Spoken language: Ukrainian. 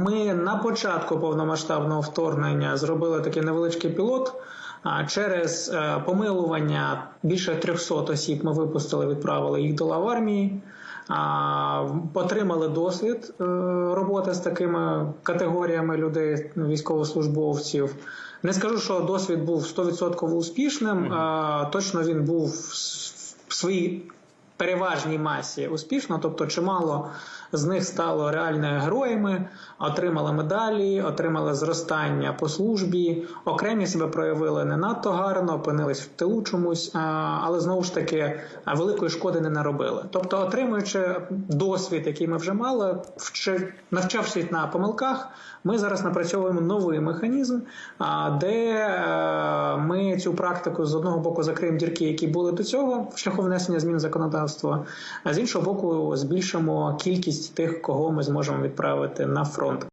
Ми на початку повномасштабного вторгнення зробили такий невеличкий пілот. Через е, помилування більше 300 осіб ми випустили, відправили їх до лав армії. Отримали досвід е, роботи з такими категоріями людей, ну, військовослужбовців. Не скажу, що досвід був 100% успішним. Точно він був в своїй переважній масі успішно, тобто чимало з них стало реальними героями, отримали медалі, отримали зростання по службі, окремі себе проявили не надто гарно, опинились в тилу чомусь, але знову ж таки великої шкоди не наробили. Тобто, отримуючи досвід, який ми вже мали, навчавшись на помилках, ми зараз напрацьовуємо новий механізм, де е, ми цю практику з одного боку закриємо дірки, які були до цього шляхом внесення змін законодавства, а з іншого боку, збільшимо кількість тих, кого ми зможемо відправити на фронт.